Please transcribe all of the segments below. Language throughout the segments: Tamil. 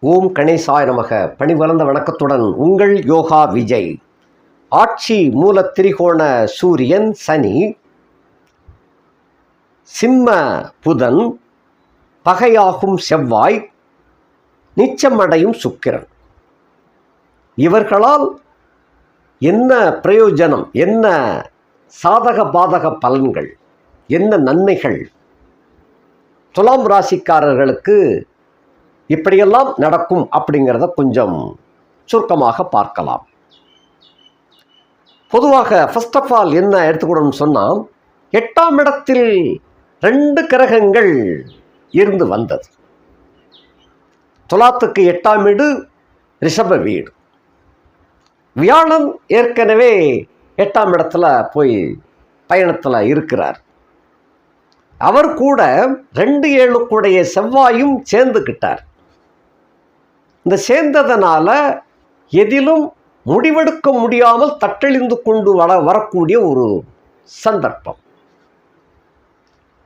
ஓம் கணேசாய நமக. பணிவளர்ந்த வணக்கத்துடன் உங்கள் யோகா விஜய். ஆட்சி மூல திரிகோண சூரியன் சனி. சிம்ம புதன். பகையாகும் செவ்வாய். நிச்சமடையும் சுக்கிரன். இவர்களால் என்ன பிரயோஜனம்? என்ன சாதக பாதக பலன்கள்? என்ன நன்மைகள்? துலாம் ராசிக்காரர்களுக்கு இப்படியெல்லாம் நடக்கும் அப்படிங்கிறத கொஞ்சம் சுருக்கமாக பார்க்கலாம். பொதுவாக ஃபர்ஸ்ட் ஆஃப் ஆல் என்ன எடுத்துக்கணும்னு சொன்னால் எட்டாம் இடத்தில் ரெண்டு கிரகங்கள் இருந்து வந்தது. துலாத்துக்கு எட்டாம் வீடு ரிஷப வீடு. வியாழன் ஏற்கனவே எட்டாம் இடத்துல போய் பயணத்தில் இருக்கிறார். அவர் கூட ரெண்டு ஏழுக்குடைய செவ்வாயும் சேர்ந்துக்கிட்டார் இந்த சேர்ந்ததனால எதிலும் முடிவெடுக்க முடியாமல் தட்டெழிந்து கொண்டு வர வரக்கூடிய ஒரு சந்தர்ப்பம்.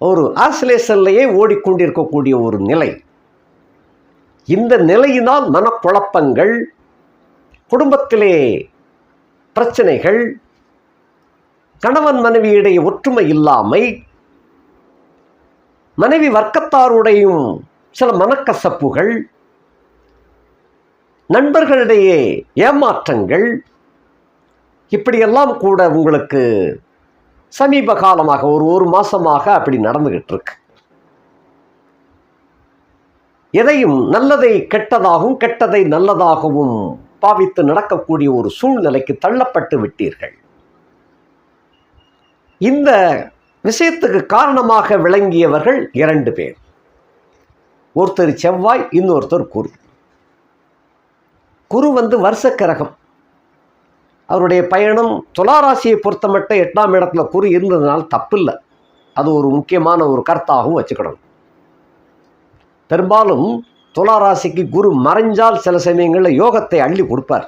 ஒரு ஆசிலேஷன்லேயே ஓடிக்கொண்டிருக்கக்கூடிய ஒரு நிலை. இந்த நிலையினால் மனக்குழப்பங்கள் குடும்பத்திலே பிரச்சனைகள் கணவன் மனைவியிடையே ஒற்றுமை இல்லாமை மனைவி வர்க்கத்தாருடையும் சில மனக்கசப்புகள் நண்பர்களிடையே ஏமாற்றங்கள் இப்படியெல்லாம் கூட உங்களுக்கு சமீப காலமாக ஒரு ஒரு மாசமாக அப்படி நடந்துகிட்டு இருக்கு எதையும் நல்லதை கெட்டதாகவும் கெட்டதை நல்லதாகவும் பாவித்து நடக்கக்கூடிய ஒரு சூழ்நிலைக்கு தள்ளப்பட்டு விட்டீர்கள். இந்த விஷயத்துக்கு காரணமாக விளங்கியவர்கள் இரண்டு பேர். ஒருத்தர் செவ்வாய் இன்னொருத்தர் குரு. குரு வந்து வருஷக்கிரகம். அவருடைய பயணம் துளாராசியை பொறுத்தமட்ட எட்டாம் இடத்துல குரு இருந்ததுனால தப்பில்லை. அது ஒரு முக்கியமான ஒரு கருத்தாகவும் வச்சுக்கணும். பெரும்பாலும் துளாராசிக்கு குரு மறைஞ்சால் சில சமயங்களில் யோகத்தை அள்ளி கொடுப்பார்.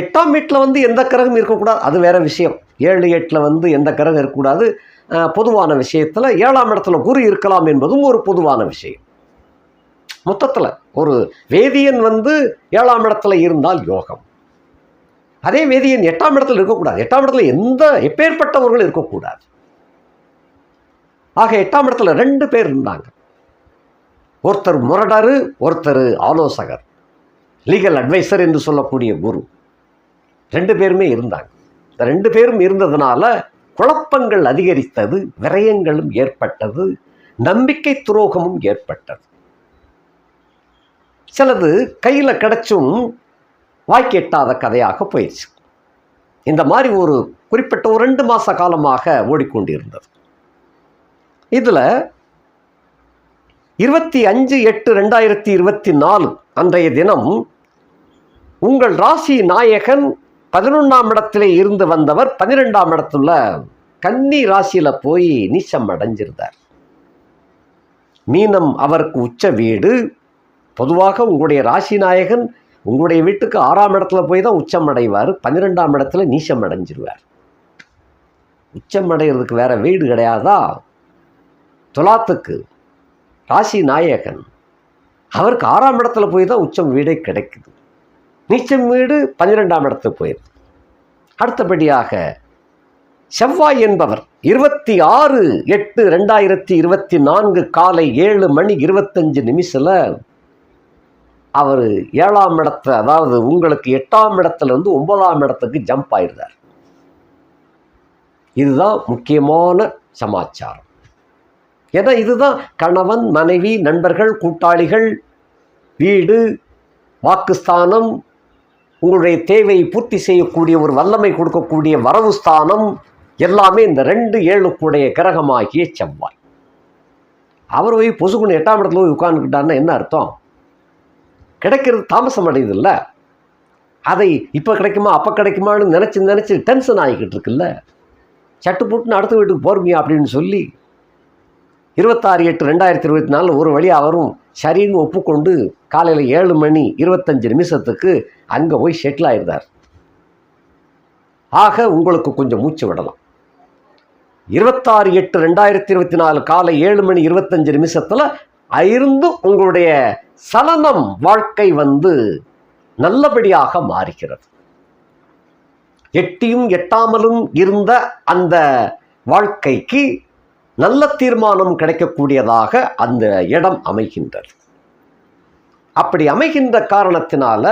எட்டாம் வீட்டில் வந்து எந்த கிரகம் இருக்கக்கூடாது? அது வேறு விஷயம். ஏழு எட்டில் வந்து எந்த கிரகம் இருக்கக்கூடாது? பொதுவான விஷயத்தில் ஏழாம் இடத்துல குரு இருக்கலாம் என்பதும் ஒரு பொதுவான விஷயம். மொத்தத்தில் ஒரு வேதியன் வந்து ஏழாம் இடத்துல இருந்தால் யோகம். அதே வேதியன் எட்டாம் இடத்துல இருக்கக்கூடாது. எட்டாம் இடத்துல எந்த எப்பேற்பட்டவர்களும் இருக்கக்கூடாது. ஆக எட்டாம் இடத்துல ரெண்டு பேர் இருந்தாங்க. ஒருத்தர் முரடரு ஒருத்தர் ஆலோசகர். லீகல் அட்வைசர் என்று சொல்லக்கூடிய குரு. ரெண்டு பேருமே இருந்தாங்க. இந்த ரெண்டு பேரும் இருந்ததுனால குழப்பங்கள் அதிகரித்தது விரயங்களும் ஏற்பட்டது நம்பிக்கை துரோகமும் ஏற்பட்டது. சிலது கையில் கிடச்சும் வாய்க்கெட்டாத கதையாக போயிடுச்சு. இந்த மாதிரி ஒரு குறிப்பிட்ட ஒரு ரெண்டு மாத காலமாக ஓடிக்கொண்டிருந்தது. இதில் இருபத்தி அஞ்சு எட்டு ரெண்டாயிரத்தி இருபத்தி நாலு அன்றைய தினம் உங்கள் ராசி நாயகன் பதினொன்றாம் இடத்திலே இருந்து வந்தவர் பன்னிரெண்டாம் இடத்துல கன்னி ராசியில் போய் நீச்சம் அடைஞ்சிருந்தார். மீனம் அவருக்கு உச்ச வீடு பொதுவாக உங்களுடைய ராசி நாயகன் உங்களுடைய வீட்டுக்கு ஆறாம் இடத்துல போய் தான் உச்சம் அடைவார் பன்னிரெண்டாம் இடத்துல நீச்சம் அடைஞ்சிருவார். உச்சம் அடைகிறதுக்கு வேற வீடு கிடையாதா? துலாத்துக்கு ராசி நாயகன் அவருக்கு ஆறாம் இடத்துல போய் தான் உச்சம் வீடே கிடைக்குது. நீச்சம் வீடு பன்னிரெண்டாம் இடத்துக்கு போயிடுது. அடுத்தபடியாக செவ்வாய் என்பவர் இருபத்தி ஆறு எட்டு ரெண்டாயிரத்தி இருபத்தி நான்கு காலை ஏழு மணி இருபத்தஞ்சு நிமிஷத்தில் அவர் ஏழாம் இடத்துல அதாவது உங்களுக்கு எட்டாம் இடத்துல இருந்து ஒன்பதாம் இடத்துக்கு ஜம்ப் ஆயிருந்தார் இதுதான் முக்கியமான சமாச்சாரம். ஏன்னா இதுதான் கணவன் மனைவி நண்பர்கள் கூட்டாளிகள் வீடு வாக்குஸ்தானம் உங்களுடைய தேவையை பூர்த்தி செய்யக்கூடிய ஒரு வல்லமை கொடுக்கக்கூடிய வரவு ஸ்தானம் எல்லாமே இந்த ரெண்டு ஏழுக்குடைய கிரகமாகிய செவ்வாய். அவர் போய் பொசுக்குன்னு எட்டாம் இடத்துல போய் உட்காந்துக்கிட்டாருன்னா என்ன அர்த்தம்? கிடைக்கிறது தாமசம் அடையுதுல்ல? அதை இப்போ கிடைக்குமா அப்போ கிடைக்குமான்னு நினச்சி நினச்சி டென்ஷன் ஆகிக்கிட்டு இருக்குல்ல? சட்டு புட்டுன்னு அடுத்த வீட்டுக்கு போர்மியா அப்படின்னு சொல்லி இருபத்தாறு எட்டு ரெண்டாயிரத்தி இருபத்தி நாலு ஒரு வழி அவரும் சரின்னு ஒப்புக்கொண்டு காலையில் ஏழு மணி இருபத்தஞ்சு நிமிஷத்துக்கு அங்கே போய் செட்டில் ஆயிருந்தார். ஆக உங்களுக்கு கொஞ்சம் மூச்சு விடலாம். இருபத்தாறு எட்டு ரெண்டாயிரத்தி இருபத்தி நாலு காலை ஏழு மணி இருபத்தஞ்சு நிமிஷத்தில் இருந்து உங்களுடைய சலனம் வாழ்க்கை வந்து நல்லபடியாக மாறுகிறது. எட்டியும் எட்டாமலும் இருந்த அந்த வாழ்க்கைக்கு நல்ல தீர்மானம் கிடைக்கக்கூடியதாக அந்த இடம் அமைகின்றது. அப்படி அமைகின்ற காரணத்தினால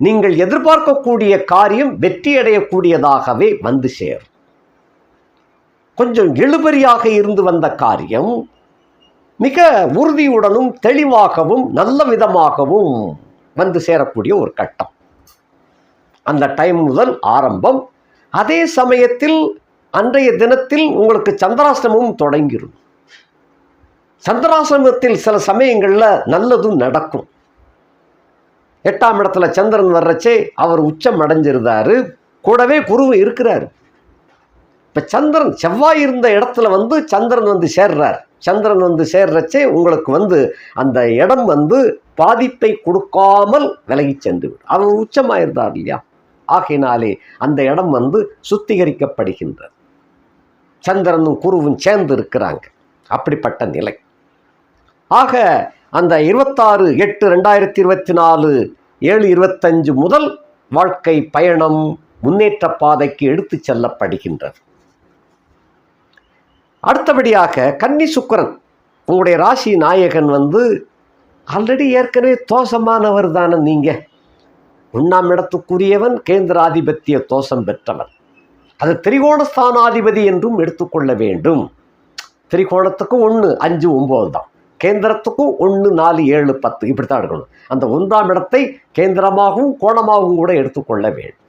நீங்கள் எதிர்பார்க்கக்கூடிய காரியம் வெற்றியடையக்கூடியதாகவே வந்து சேரும். கொஞ்சம் இழுபறியாக இருந்து வந்த காரியம் மிக உறுதியுடனும் தெளிவாகவும் நல்ல விதமாகவும் வந்து சேரக்கூடிய ஒரு கட்டம். அந்த டைம் முதல் ஆரம்பம். அதே சமயத்தில் அன்றைய தினத்தில் உங்களுக்கு சந்திராசிரமும் தொடங்கிடும் சந்திராசிரமத்தில் சில சமயங்களில் நல்லதும் நடக்கும். எட்டாம் இடத்துல சந்திரன் வர்றச்சே அவர் உச்சம் அடைஞ்சிருந்தாரு. கூடவே குருவும் இருக்கிறாரு. இப்போ சந்திரன் செவ்வாய் இருந்த இடத்துல வந்து சந்திரன் வந்து சேர்றார். சந்திரன் வந்து சேர்றச்சே உங்களுக்கு வந்து அந்த இடம் வந்து பாதிப்பை கொடுக்காமல் விலகி சென்று விடும் அவர் உச்சமாயிருந்தார் இல்லையா? ஆகையினாலே அந்த இடம் வந்து சுத்திகரிக்கப்படுகின்றது. சந்திரனும் குருவும் சேர்ந்து இருக்கிறாங்க. அப்படிப்பட்ட நிலை. ஆக அந்த இருபத்தாறு எட்டு ரெண்டாயிரத்தி இருபத்தி நாலு ஏழு இருபத்தஞ்சு முதல் வாழ்க்கை பயணம் முன்னேற்ற பாதைக்கு எடுத்து செல்லப்படுகின்றது. அடுத்தபடியாக கன்னி சுக்கரன் உங்களுடைய ராசி நாயகன் வந்து ஆல்ரெடி ஏற்கனவே தோஷமானவர் தானே நீங்கள் ஒன்றாம் இடத்துக்குரியவன் கேந்திராதிபத்திய தோஷம் பெற்றவன். அது திரிகோணஸ்தானாதிபதி என்றும் எடுத்துக்கொள்ள வேண்டும். திரிகோணத்துக்கும் ஒன்று அஞ்சு ஒம்பது தான். கேந்திரத்துக்கும் ஒன்று நாலு ஏழு பத்து இப்படி தான் எடுக்கணும். அந்த ஒன்றாம் இடத்தை கேந்திரமாகவும் கோணமாகவும் கூட எடுத்துக்கொள்ள வேண்டும்.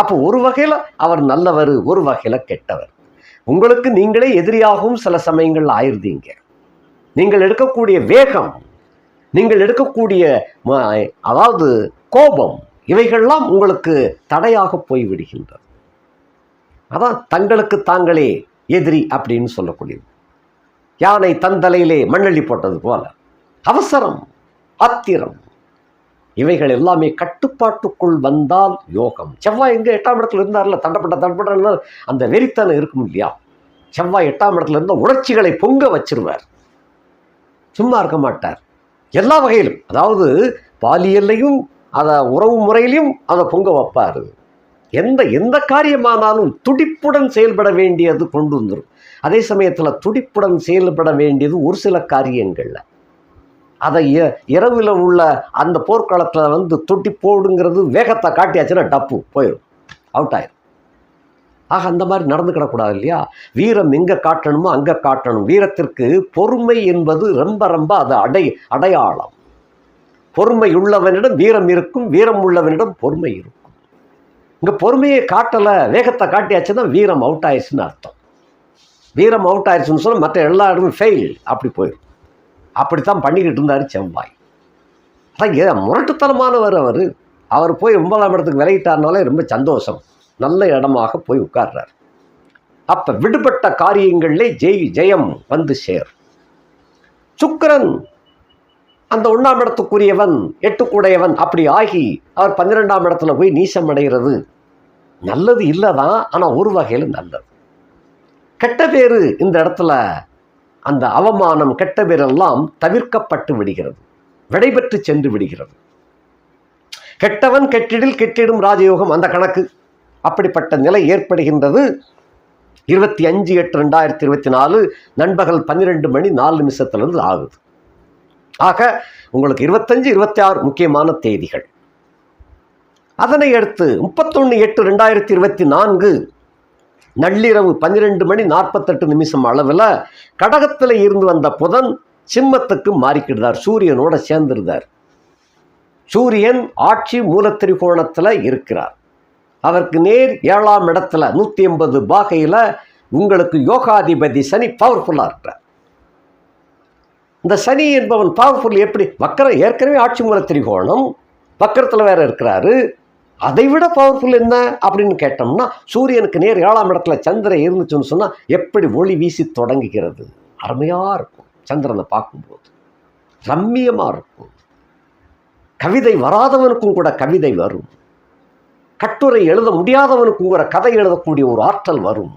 அப்போ ஒரு வகையில் அவர் நல்லவர் ஒரு வகையில் கெட்டவர். உங்களுக்கு நீங்களே எதிரியாகவும் சில சமயங்கள் ஆயிருந்தீங்க. நீங்கள் எடுக்கக்கூடிய வேகம் நீங்கள் எடுக்கக்கூடிய ம- அதாவது கோபம் இவைகள்லாம் உங்களுக்கு தடையாக போய்விடுகின்றது. அதான் தங்களுக்கு தாங்களே எதிரி அப்படின்னு சொல்லக்கூடியது. யானை தன் தலையிலே மண்ணள்ளி போட்டது போல. அவசரம் ஆத்திரம். இவைகள் எல்லாமே கட்டுப்பாட்டுக்குள் வந்தால் யோகம். செவ்வாய் எங்கே எட்டாம் இடத்துல இருந்தார்ல தண்டப்பட்ட தண்டப்பட்ட அந்த வெறித்தனம் இருக்கும் இல்லையா? செவ்வாய் எட்டாம் இடத்துல இருந்தால் உணர்ச்சிகளை பொங்க வச்சிருவார். சும்மா இருக்க மாட்டார். எல்லா வகையிலும் அதாவது பாலியல்லையும் அதை உறவு முறையிலையும் அதை பொங்க வைப்பார். எந்த எந்த காரியமானாலும் துடிப்புடன் செயல்பட வேண்டியது கொண்டு வந்துடும் அதே சமயத்தில் துடிப்புடன் செயல்பட வேண்டியது ஒரு சில காரியங்களில். அதை இரவில் உள்ள அந்த போர்க்களத்தில் வந்து துடிப்போடுங்கிறது வேகத்தை காட்டியாச்சுன்னா டப்பு போயிடும் அவுட் ஆயிரும். ஆக அந்த மாதிரி நடந்துக்கிடக்கூடாது இல்லையா? வீரம் எங்கே காட்டணுமோ அங்கே காட்டணும். வீரத்திற்கு பொறுமை என்பது ரொம்ப ரொம்ப அது அடை அடையாளம். பொறுமை உள்ளவனிடம் வீரம் இருக்கும் வீரம் உள்ளவனிடம் பொறுமை இருக்கும். இங்கே பொறுமையை காட்டலை வேகத்தை காட்டியாச்சுன்னா வீரம் அவுட் ஆயிடுச்சுன்னு அர்த்தம். வீரம் அவுட் ஆயிடுச்சுன்னு சொன்னால் மற்ற எல்லா இடமும் ஃபெயில் அப்படி போயிடும் அப்படித்தான் பண்ணிக்கிட்டு இருந்தார் செவ்வாய். அதான் ஏ முரட்டுத்தனமானவர் அவர். அவர் போய் ஒன்பதாம் இடத்துக்கு விலகிட்டார்னாலே ரொம்ப சந்தோஷம். நல்ல இடமாக போய் உட்கார்றார். அப்போ விடுபட்ட காரியங்களிலே ஜெய் ஜெயம் வந்து சேர். சுக்கரன் அந்த ஒன்றாம் இடத்துக்குரியவன் எட்டுக்குடையவன் அப்படி ஆகி அவர் பன்னிரெண்டாம் இடத்துல போய் நீசம் அடைகிறது. நல்லது இல்லை தான் ஆனால் ஒரு வகையில் நல்லது. கெட்ட பேர் இந்த இடத்துல அந்த அவமானம் கெட்ட பேரெல்லாம் தவிர்க்கப்பட்டு விடுகிறது. விடைபெற்று சென்று விடுகிறது. கெட்டவன் கெட்டிடில் கெட்டிடும் ராஜயோகம் அந்த கணக்கு. அப்படிப்பட்ட நிலை ஏற்படுகின்றது. இருபத்தி அஞ்சு எட்டு ரெண்டாயிரத்தி இருபத்தி நாலு நண்பகல் பன்னிரெண்டு மணி நாலு நிமிஷத்துலேருந்து ஆகுது. ஆக உங்களுக்கு இருபத்தஞ்சு இருபத்தி ஆறு முக்கியமான தேதிகள். அதனை அடுத்து முப்பத்தொன்று எட்டு ரெண்டாயிரத்தி இருபத்தி நான்கு நள்ளிரவு பன்னிரெண்டு மணி நாற்பத்தெட்டு நிமிஷம் அளவில் கடகத்தில் இருந்து வந்த புதன் சிம்மத்துக்கு மாறிக்கிடுதார் சூரியனோட சேர்ந்துருந்தார். சூரியன் ஆட்சி மூலத்திரிகோணத்தில் இருக்கிறார். அவருக்கு நேர் ஏழாம் இடத்துல நூற்றி எண்பது பாகையில் உங்களுக்கு யோகாதிபதி சனி பவர்ஃபுல்லாக இருக்கிறார். இந்த சனி என்பவன் பவர்ஃபுல் எப்படி? வக்கரம் ஏற்கனவே ஆட்சி மூல திரிகோணம் வக்கரத்தில் வேற இருக்கிறாரு. அதை விட பவர்ஃபுல் என்ன அப்படின்னு கேட்டோம்னா சூரியனுக்கு நேர் ஏழாம் இடத்துல சந்திரன் இருந்துச்சுன்னு சொன்னால் எப்படி ஒளி வீசி தொடங்குகிறது? அருமையாக இருக்கும் சந்திரனை பார்க்கும்போது. ரம்மியமாக இருக்கும். கவிதை வராதவனுக்கும் கூட கவிதை வரும். கட்டுரை எழுத முடியாதவனுக்கும் கூட கதை எழுதக்கூடிய ஒரு ஆற்றல் வரும்.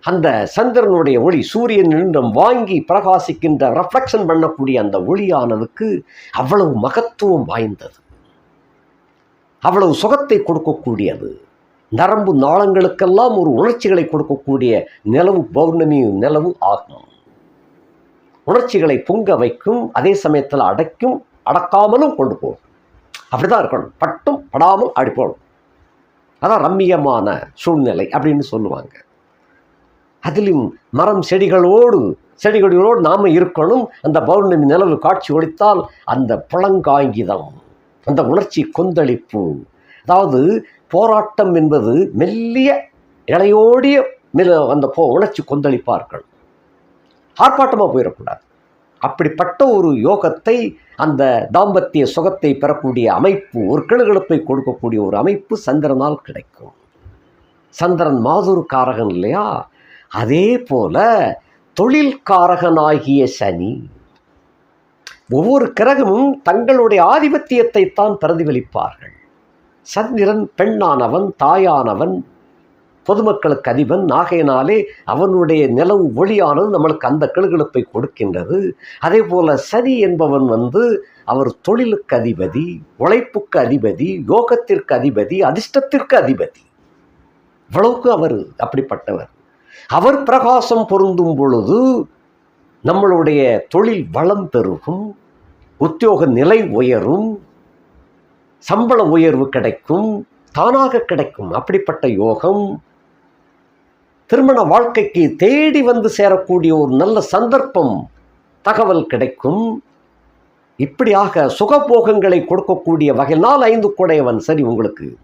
அந்த சந்திரனுடைய ஒளி சூரியனிடம் வாங்கி பிரகாசிக்கின்ற ரெஃப்ளெக்ஷன் பண்ணக்கூடிய அந்த ஒளியானதுக்கு அவ்வளவு மகத்துவம் வாய்ந்தது. அவ்வளவு சுகத்தை கொடுக்கக்கூடியது. நரம்பு நாளங்களுக்கெல்லாம் ஒரு உணர்ச்சிகளை கொடுக்கக்கூடிய நிலவு பௌர்ணமி நிலவு ஆகும். உணர்ச்சிகளை பொங்க வைக்கும் அதே சமயத்தில் அடைக்கும் அடக்காமலும் கொண்டு போகும். அப்படிதான் இருக்கணும். பட்டும் படாமல் அடிப்போடும் அதான் ரம்மியமான சூழ்நிலை அப்படின்னு சொல்லுவாங்க. அதிலும் மரம் செடிகளோடு செடிகளோடு நாம் இருக்கணும். அந்த பௌர்ணமி நிலவு காட்சி ஒழித்தால் அந்த புலங்காங்கிதம் அந்த உணர்ச்சி கொந்தளிப்பு. அதாவது போராட்டம் என்பது மெல்லிய இலையோடிய மில அந்த போ உணர்ச்சி கொந்தளிப்பாக இருக்கணும் ஆர்ப்பாட்டமாக போயிடக்கூடாது. அப்படிப்பட்ட ஒரு யோகத்தை அந்த தாம்பத்திய சுகத்தை பெறக்கூடிய அமைப்பு ஒரு கிழகிழப்பை கொடுக்கக்கூடிய ஒரு அமைப்பு சந்திரனால் கிடைக்கும். சந்திரன் மாதுரு காரகன் இல்லையா? அதே போல தொழில்காரகனாகிய சனி ஒவ்வொரு கிரகமும் தங்களுடைய ஆதிபத்தியத்தை தான் பிரதிபலிப்பார்கள். சந்திரன் பெண்ணானவன் தாயானவன் பொதுமக்களுக்கு அதிபன். ஆகையினாலே அவனுடைய நிலவு ஒளியானது நம்மளுக்கு அந்த கிளுகிழப்பை கொடுக்கின்றது. அதே போல சனி என்பவன் வந்து அவர் தொழிலுக்கு அதிபதி உழைப்புக்கு அதிபதி யோகத்திற்கு அதிபதி அதிர்ஷ்டத்திற்கு அதிபதி. இவ்வளவுக்கு அவர் அப்படிப்பட்டவர். அவர் பிரகாசம் பொருந்தும் பொழுது நம்மளுடைய தொழில் வளம் பெருகும் உத்தியோக நிலை உயரும் சம்பள உயர்வு கிடைக்கும் தானாக கிடைக்கும். அப்படிப்பட்ட யோகம் திருமண வாழ்க்கைக்கு தேடி வந்து சேரக்கூடிய ஒரு நல்ல சந்தர்ப்பம் தகவல் கிடைக்கும். இப்படியாக சுகபோகங்களை கொடுக்கக்கூடிய வகையினால் ஐந்து கூடையவன் சரி உங்களுக்கு.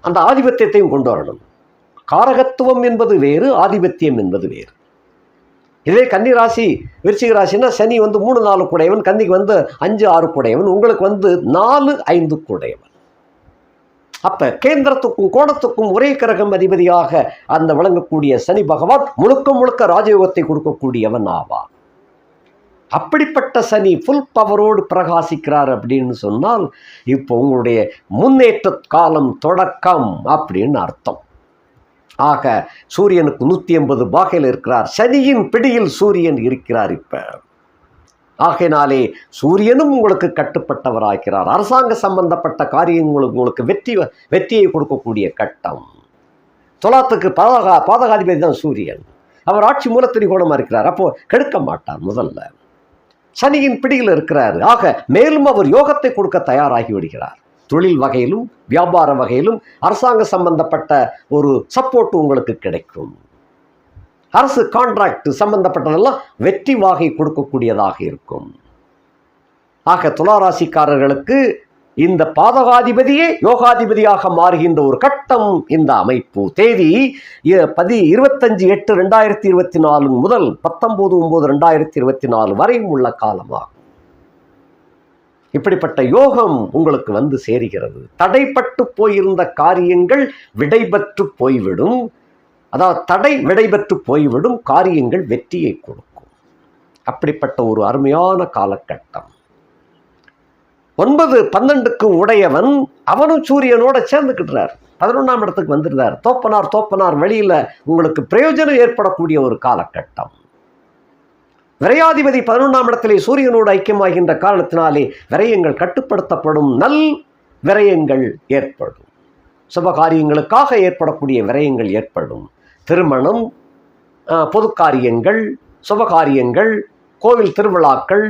அந்த ஆதிபத்தியத்தையும் கொண்டு வரணும். காரகத்துவம் என்பது வேறு ஆதிபத்தியம் என்பது வேறு. இதே கன்னி ராசி விருச்சிக ராசினா சனி வந்து மூணு நாலு குடையவன் கன்னிக்கு வந்து அஞ்சு ஆறு குடையவன் உங்களுக்கு வந்து நாலு ஐந்து குடையவன். அப்போ கேந்திரத்துக்கும் கோணத்துக்கும் ஒரே கிரகம் அதிபதியாக அந்த விளங்கக்கூடிய சனி பகவான் முழுக்க முழுக்க ராஜயோகத்தை கொடுக்கக்கூடியவன் ஆவான் அப்படிப்பட்ட சனி ஃபுல் பவரோடு பிரகாசிக்கிறார் அப்படின்னு சொன்னால் இப்போ உங்களுடைய முன்னேற்ற காலம் தொடக்கம் அப்படின்னு அர்த்தம். ஆக சூரியனுக்கு நூற்றி எண்பது பாகையில் இருக்கிறார். சனியின் பிடியில் சூரியன் இருக்கிறார் இப்போ. ஆகையினாலே சூரியனும் உங்களுக்கு கட்டுப்பட்டவராகிறார். அரசாங்க சம்பந்தப்பட்ட காரியங்கள் உங்களுக்கு வெற்றி வெற்றியை கொடுக்கக்கூடிய கட்டம். தொலாத்துக்கு பாதகா பாதகாதிபதி தான் சூரியன். அவர் ஆட்சி மூலத்திரிகோணமாக இருக்கிறார். அப்போ கெடுக்க மாட்டார் முதல்ல. சனியின் பிடியில் இருக்கிறார். ஆக மேலும் அவர் யோகத்தை கொடுக்க தயாராகி விடுகிறார். தொழில் வகையிலும் வியாபார வகையிலும் அரசாங்க சம்பந்தப்பட்ட ஒரு சப்போர்ட் உங்களுக்கு கிடைக்கும். அரசு கான்ட்ராக்ட் சம்பந்தப்பட்டதெல்லாம் வெற்றி வாகை கொடுக்கக்கூடியதாக இருக்கும். ஆக துளாராசிக்காரர்களுக்கு இந்த பாதகாதிபதியே யோகாதிபதியாக மாறுகின்ற ஒரு கட்டம் இந்த அமைப்பு. தேதி பதி இருபத்தஞ்சு எட்டு ரெண்டாயிரத்தி இருபத்தி நாலு முதல் பத்தொன்பது ஒன்பது ரெண்டாயிரத்தி இருபத்தி நாலு வரையும் உள்ள காலமாகும். இப்படிப்பட்ட யோகம் உங்களுக்கு வந்து சேருகிறது. தடைப்பட்டு போயிருந்த காரியங்கள் விடைபெற்று போய்விடும். அதாவது தடை விடைபெற்று போய்விடும் காரியங்கள் வெற்றியை கொடுக்கும். அப்படிப்பட்ட ஒரு அருமையான காலகட்டம். ஒன்பது பன்னெண்டுக்கு உடையவன் அவனும் சூரியனோட சேர்ந்துக்கிட்டுறார் பதினொன்றாம் இடத்துக்கு வந்துடுறார். தோப்பனார் தோப்பனார் வெளியில் உங்களுக்கு பிரயோஜனம் ஏற்படக்கூடிய ஒரு காலகட்டம். விரையாதிபதி பதினொன்றாம் இடத்திலே சூரியனோடு ஐக்கியமாகின்ற காரணத்தினாலே விரயங்கள் கட்டுப்படுத்தப்படும் நல் விரயங்கள் ஏற்படும். சுபகாரியங்களுக்காக ஏற்படக்கூடிய விரயங்கள் ஏற்படும். திருமணம் பொதுக்காரியங்கள் பொது காரியங்கள் சுபகாரியங்கள் கோவில் திருவிழாக்கள்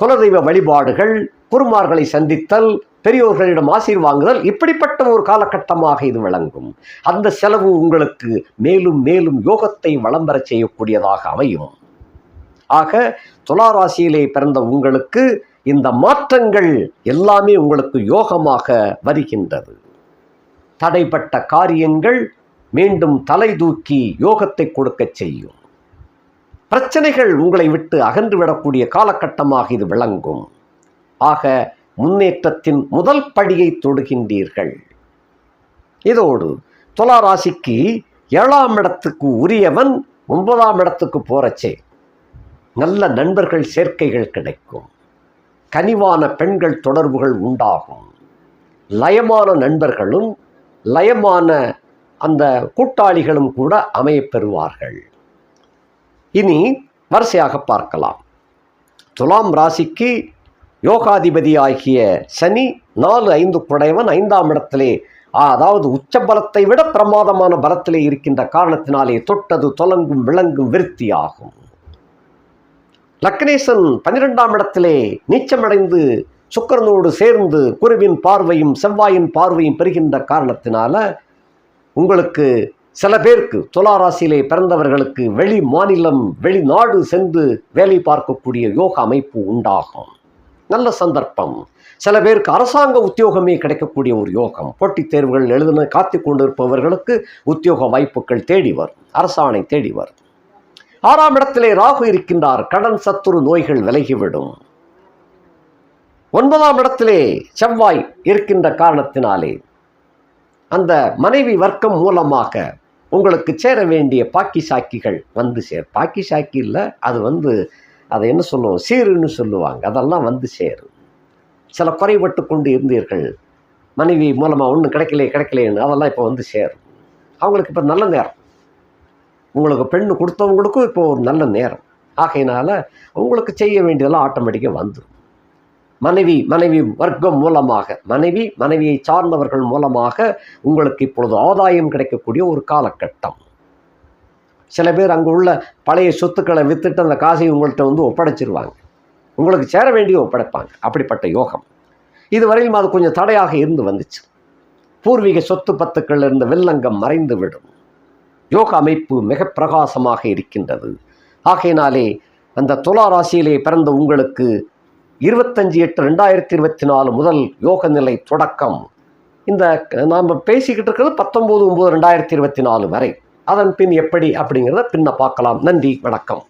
குலதெய்வ வழிபாடுகள் குருமார்களை சந்தித்தல் பெரியோர்களிடம் ஆசீர் வாங்குதல் இப்படிப்பட்ட ஒரு காலகட்டமாக இது விளங்கும். அந்த செலவு உங்களுக்கு மேலும் மேலும் யோகத்தை வளம் பெறச் செய்யக்கூடியதாக அமையும். ஆக துளாராசியிலே பிறந்த உங்களுக்கு இந்த மாற்றங்கள் எல்லாமே உங்களுக்கு யோகமாக வருகின்றது. தடைப்பட்ட காரியங்கள் மீண்டும் தலை தூக்கி யோகத்தை கொடுக்கச் செய்யும். பிரச்சனைகள் உங்களை விட்டு அகன்று விடக்கூடிய காலகட்டமாக இது விளங்கும். ஆக முன்னேற்றத்தின் முதல் படியை தொடுகின்றீர்கள். இதோடு துளாராசிக்கு ஏழாம் இடத்துக்கு உரியவன் ஒன்பதாம் இடத்துக்கு போறச்சே. நல்ல நண்பர்கள் சேர்க்கைகள் கிடைக்கும். கனிவான பெண்கள் தொடர்புகள் உண்டாகும். லயமான நண்பர்களும் லயமான அந்த கூட்டாளிகளும் கூட அமையப்பெறுவார்கள் இனி வரிசையாக பார்க்கலாம். துலாம் ராசிக்கு யோகாதிபதி ஆகிய சனி நாலு ஐந்து குடையவன் ஐந்தாம் இடத்திலே அதாவது உச்ச பலத்தை விட பிரமாதமான பலத்திலே இருக்கின்ற காரணத்தினாலே தொட்டது தொலங்கும் விளங்கும் விருத்தியாகும். லக்னேசன் பன்னிரெண்டாம் இடத்திலே நீச்சமடைந்து சுக்கிரனோடு சேர்ந்து குருவின் பார்வையும் செவ்வாயின் பார்வையும் பெறுகின்ற காரணத்தினால உங்களுக்கு சில பேருக்கு துளாராசியிலே பிறந்தவர்களுக்கு வெளி மாநிலம் வெளிநாடு சென்று வேலை பார்க்கக்கூடிய யோக அமைப்பு உண்டாகும். நல்ல சந்தர்ப்பம். சில பேருக்கு அரசாங்க உத்தியோகமே கிடைக்கக்கூடிய ஒரு யோகம். போட்டித் தேர்வுகள் எழுதின காத்து கொண்டிருப்பவர்களுக்கு உத்தியோக வாய்ப்புகள் தேடி வரும். அரசாணை தேடி வரும். ஆறாம் இடத்திலே ராகு இருக்கின்றார். கடன் சத்துரு நோய்கள் விலகிவிடும். ஒன்பதாம் இடத்திலே செவ்வாய் இருக்கின்ற காரணத்தினாலே அந்த மனைவி வர்க்கம் மூலமாக உங்களுக்கு சேர வேண்டிய பாக்கி சாக்கிகள் வந்து சேர். பாக்கி சாக்கி இல்லை அது வந்து அதை என்ன சொல்லுவோம்? சீருன்னு சொல்லுவாங்க. அதெல்லாம் வந்து சேரும் சில குறைபட்டு கொண்டு இருந்தீர்கள். மனைவி மூலமாக ஒன்றும் கிடைக்கலையே கிடைக்கலையேன்னு அதெல்லாம் இப்போ வந்து சேரும். அவங்களுக்கு இப்போ நல்ல நேரம். உங்களுக்கு பெண் கொடுத்தவங்களுக்கும் இப்போ ஒரு நல்ல நேரம். ஆகையினால உங்களுக்கு செய்ய வேண்டியதெல்லாம் ஆட்டோமேட்டிக்காக வந்துடும் மனைவி மனைவி வர்க்கம் மூலமாக மனைவி மனைவியை சார்ந்தவர்கள் மூலமாக உங்களுக்கு இப்பொழுது ஆதாயம் கிடைக்கக்கூடிய ஒரு காலகட்டம். சில பேர் அங்கே உள்ள பழைய சொத்துக்களை வித்துட்டு அந்த காசை உங்கள்கிட்ட வந்து ஒப்படைச்சிருவாங்க. உங்களுக்கு சேர வேண்டிய ஒப்படைப்பாங்க. அப்படிப்பட்ட யோகம். இதுவரையிலும் அது கொஞ்சம் தடையாக இருந்து வந்துச்சு. பூர்வீக சொத்து பத்துக்கள் இருந்த வெள்ளங்கம் மறைந்து விடும். யோக அமைப்பு மிக பிரகாசமாக இருக்கின்றது. ஆகையினாலே அந்த துலா ராசியிலே பிறந்த உங்களுக்கு இருபத்தஞ்சி எட்டு ரெண்டாயிரத்தி இருபத்தி நாலு முதல் யோக நிலை தொடக்கம். இந்த நாம் பேசிக்கிட்டு இருக்கிறது பத்தொம்போது ஒம்பது ரெண்டாயிரத்தி இருபத்தி நாலு வரை. அதன் பின் எப்படி அப்படிங்கிறத பின்ன பார்க்கலாம். நன்றி வணக்கம்.